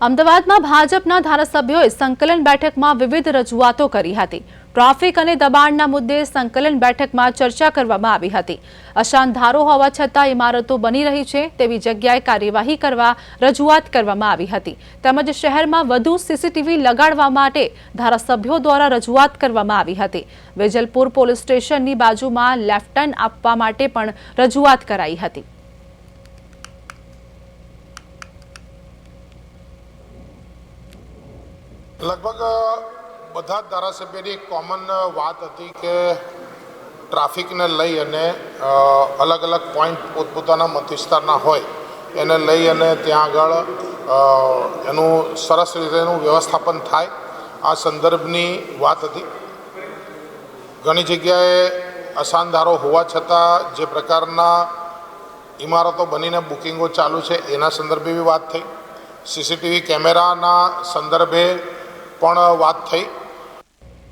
અમદાવાદમાં ભાજપના ધારાસભ્યોએ સંકલન બેઠકમાં વિવિધ રજૂઆતો કરી હતી. ટ્રાફિક અને દબાણના મુદ્દે સંકલન બેઠકમાં ચર્ચા કરવામાં આવી હતી. અશાંત ધારો હોવા છતાં ઇમારતો બની રહી છે તેવી જગ્યાએ કાર્યવાહી કરવા રજૂઆત કરવામાં આવી હતી. તેમજ શહેરમાં વધુ સીસીટીવી લગાડવા માટે ધારાસભ્યો દ્વારા રજૂઆત કરવામાં આવી હતી. વેજલપુર પોલીસ સ્ટેશનની બાજુમાં લેફ્ટન આપવા માટે પણ રજૂઆત કરાઈ હતી. લગભગ બધા ધારાસભ્યની કોમન વાત હતી કે ટ્રાફિકને લઈ અને અલગ અલગ પોઈન્ટ પોતપોતાના મત વિસ્તારના હોય, એને લઈ અને ત્યાં આગળ એનું સરસ રીતે એનું વ્યવસ્થાપન થાય. આ સંદર્ભની વાત હતી. ઘણી જગ્યાએ અસાનધારો હોવા છતાં જે પ્રકારના ઇમારતો બનીને બુકિંગો ચાલુ છે, એના સંદર્ભે બી વાત થઈ. સીસીટીવી કેમેરાના સંદર્ભે પણ વાત થઈ.